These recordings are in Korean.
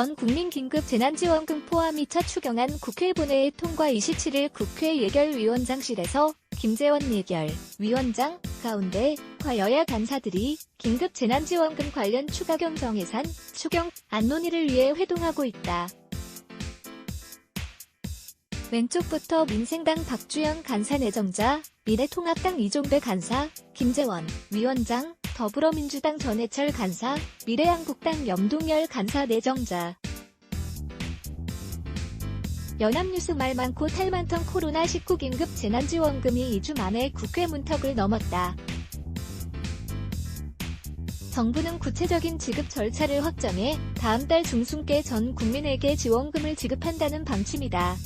전 국민 긴급 재난지원금 포함 2차 추경안 국회 본회의 통과 27일 국회 예결위원장실에서 김재원 예결 위원장 가운데 과여야 간사들이 긴급 재난지원금 관련 추가 경정 예산 추경 안 논의를 위해 회동하고 있다. 왼쪽부터 민생당 박주영 간사 내정자, 미래통합당 이종배 간사, 김재원 위원장, 더불어민주당 전해철 간사, 미래한국당 염동열 간사 내정자. 연합뉴스 말 많고 탈 많던 코로나19 긴급 재난지원금이 2주 만에 국회 문턱을 넘었다. 정부는 구체적인 지급 절차를 확정해 다음 달 중순께 전 국민에게 지원금을 지급한다는 방침이다.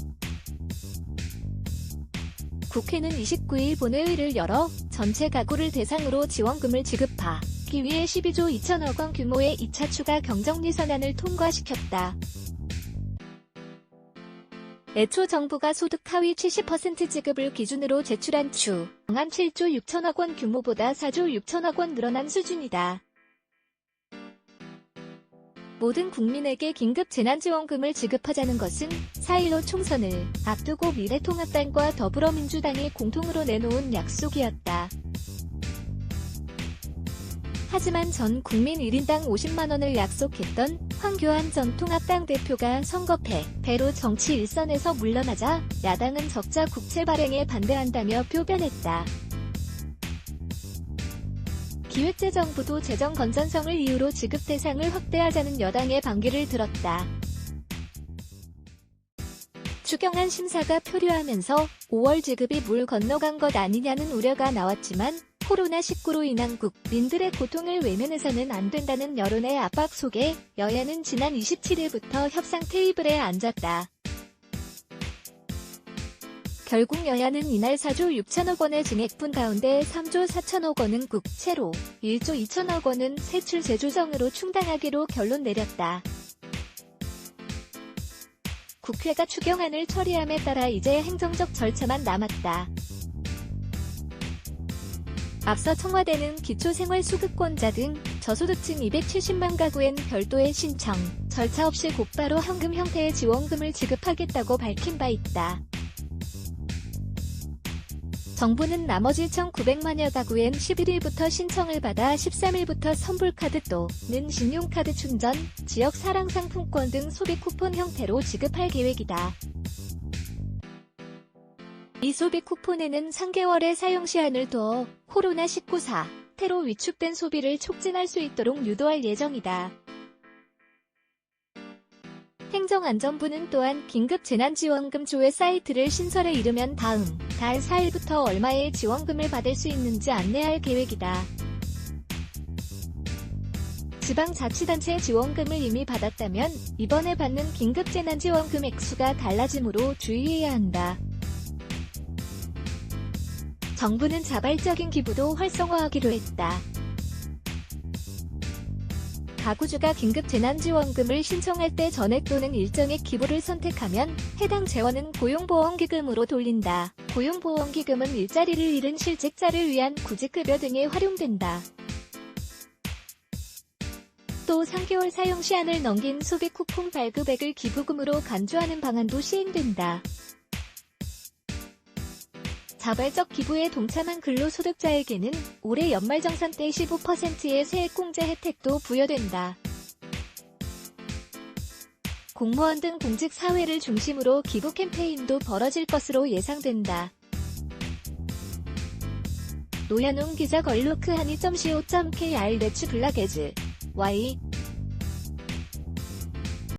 국회는 29일 본회의를 열어 전체 가구를 대상으로 지원금을 지급하기 위해 12조 2천억 원 규모의 2차 추가 경정 예산안을 통과시켰다. 애초 정부가 소득 하위 70% 지급을 기준으로 제출한 추경안 7조 6천억 원 규모보다 4조 6천억 원 늘어난 수준이다. 모든 국민에게 긴급 재난지원금을 지급하자는 것은 4.15 총선을 앞두고 미래통합당과 더불어민주당이 공통으로 내놓은 약속이었다. 하지만 전 국민 1인당 50만원을 약속했던 황교안 전 통합당 대표가 선거패, 배로 정치 일선에서 물러나자 야당은 적자 국채 발행에 반대한다며 표변했다. 기획재정부도 재정 건전성을 이유로 지급 대상을 확대하자는 여당의 반기를 들었다. 추경안 심사가 표류하면서 5월 지급이 물 건너간 것 아니냐는 우려가 나왔지만 코로나19로 인한 국민들의 고통을 외면해서는 안 된다는 여론의 압박 속에 여야는 지난 27일부터 협상 테이블에 앉았다. 결국 여야는 이날 4조 6천억 원의 증액분 가운데 3조 4천억 원은 국채로, 1조 2천억 원은 세출 재조정으로 충당하기로 결론 내렸다. 국회가 추경안을 처리함에 따라 이제 행정적 절차만 남았다. 앞서 청와대는 기초생활수급권자 등 저소득층 270만 가구엔 별도의 신청, 절차 없이 곧바로 현금 형태의 지원금을 지급하겠다고 밝힌 바 있다. 정부는 나머지 1,900만여 가구엔 11일부터 신청을 받아 13일부터 선불카드 또는 신용카드 충전, 지역 사랑 상품권 등 소비 쿠폰 형태로 지급할 계획이다. 이 소비 쿠폰에는 3개월의 사용 시한을 두어 코로나19 사태로 위축된 소비를 촉진할 수 있도록 유도할 예정이다. 행정안전부는 또한 긴급재난지원금 조회 사이트를 신설에 이르면 다음 달 4일부터 얼마의 지원금을 받을 수 있는지 안내할 계획이다. 지방자치단체 지원금을 이미 받았다면 이번에 받는 긴급재난지원금 액수가 달라지므로 주의해야 한다. 정부는 자발적인 기부도 활성화하기로 했다. 가구주가 긴급 재난지원금을 신청할 때 전액 또는 일정의 기부를 선택하면 해당 재원은 고용보험기금으로 돌린다. 고용보험기금은 일자리를 잃은 실직자를 위한 구직급여 등에 활용된다. 또 3개월 사용 시한을 넘긴 소비 쿠폰 발급액을 기부금으로 간주하는 방안도 시행된다. 자발적 기부에 동참한 근로소득자에게는 올해 연말정산 때 15%의 세액공제 혜택도 부여된다. 공무원 등 공직 사회를 중심으로 기부 캠페인도 벌어질 것으로 예상된다. 노현웅 기자 걸로크 한이.co.kr 레츠 블라게즈 Y